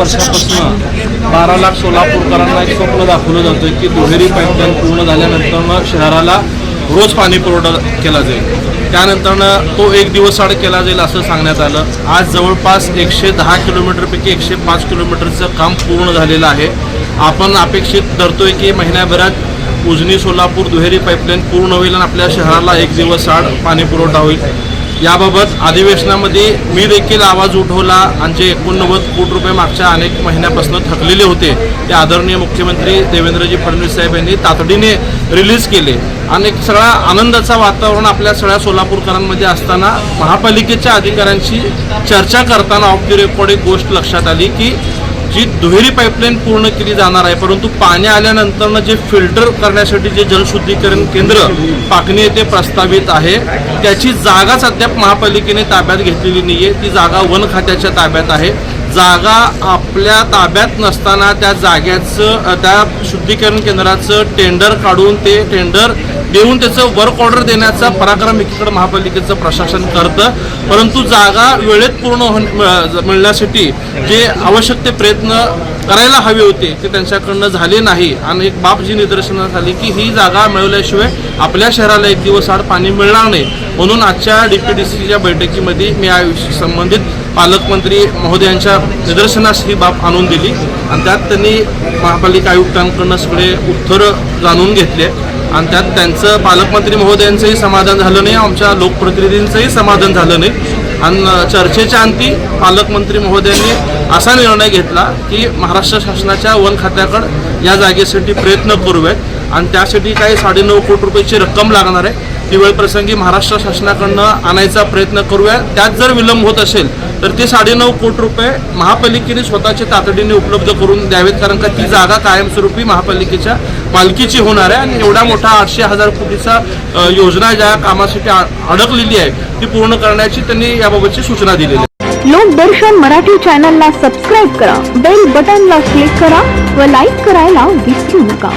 वर्षापासून बारा लाख सोलापूरकरांना एक स्वप्न दाखवलं जातं की दुहेरी पाईपलाईन पूर्ण झाल्यानंतर शहराला रोज पाणी पुरवठा केला जाईल. त्यानंतरनं तो एक दिवस आड केला जाईल असं सांगण्यात आलं. आज जवळपास एकशे दहा किलोमीटरपैकी एकशे पाच किलोमीटरचं काम पूर्ण झालेलं आहे. आपण अपेक्षित धरतोय की महिन्याभरात उजनी सोलापूर दुहेरी पाईपलाईन पूर्ण होईल आणि आपल्या शहराला एक दिवस आड पाणी पुरवठा होईल. याबाबत अधिवेशनामध्ये मी देखील आवाज उठवला आणि जे एकोणनव्वद कोटी रुपये मागच्या अनेक महिन्यापासून थकलेले होते ते आदरणीय मुख्यमंत्री देवेंद्रजी फडणवीस साहेब यांनी तातडीने रिलीज केले. आणि एक सगळा आनंदाचा वातावरण आपल्या सगळ्या सोलापूरकरांमध्ये असताना महापालिकेच्या अधिकाऱ्यांशी चर्चा करताना ऑफ द रेकॉर्ड एक गोष्ट लक्षात आली की जी दुहेरी पाईपलाईन पूर्ण केली जाणार आहे परंतु पाणी आल्यानंतरनं जे फिल्टर करण्यासाठी जे जलशुद्धीकरण केंद्र पाकणी येथे प्रस्तावित आहे त्याची जागाच अद्याप महापालिकेने ताब्यात घेतलेली नाही आहे ती जागा वन खात्याच्या ताब्यात आहे. जागा आपल्या ताब्यात नसताना त्या जाग्याचं त्या शुद्धीकरण केंद्राचं टेंडर काढून ते टेंडर देऊन त्याचं वर्क ऑर्डर देण्याचा पराक्रम एकीकडे महापालिकेचं प्रशासन करतं. परंतु जागा वेळेत पूर्ण हो मिळण्यासाठी जे आवश्यक ते प्रयत्न करायला हवे होते ते त्यांच्याकडनं झाले नाही. आणि एक बाब जी निदर्शनं झाली की ही जागा मिळवल्याशिवाय आपल्या शहराला एक दिवस आड पाणी मिळणार नाही. म्हणून आजच्या डी पी डी सीच्या बैठकीमध्ये मी याविषयी संबंधित पालकमंत्री महोदयांच्या निदर्शनास ही बाब आणून दिली. आणि त्यात त्यांनी महापालिका आयुक्तांकडनं सगळे उत्तर जाणून घेतले. आणि त्यात त्यांचं पालकमंत्री महोदयांचंही समाधान झालं नाही आमच्या लोकप्रतिनिधींचंही समाधान झालं नाही. आणि चर्चेच्या अंती पालकमंत्री महोदयांनी असा निर्णय घेतला की महाराष्ट्र शासनाच्या वन खात्याकडं या जागेसाठी प्रयत्न करूयात. आणि त्यासाठी काही साडेनऊ कोटी रुपयाची रक्कम लागणार आहे. ती प्रसंगी महाराष्ट्र शासनाकडनं आणायचा प्रयत्न करूया. त्यात जर विलंब होत असेल तर ते साडेनऊ कोटी रुपये महापालिकेने स्वतःच्या तातडीने उपलब्ध करून द्यावेत कारण का ती जागा कायमस्वरूपी महापालिकेच्या मालकीची होणार आहे. आणि एवढा मोठा आठशे हजार कोटीचा योजना ज्या कामासाठी अडकलेली आहे ती पूर्ण करण्याची त्यांनी याबाबतची सूचना दिलेली आहे. लोकदर्शन मराठी चॅनलला सबस्क्राईब करा बेल बटनला क्लिक करा व लाईक करायला विसरू नका.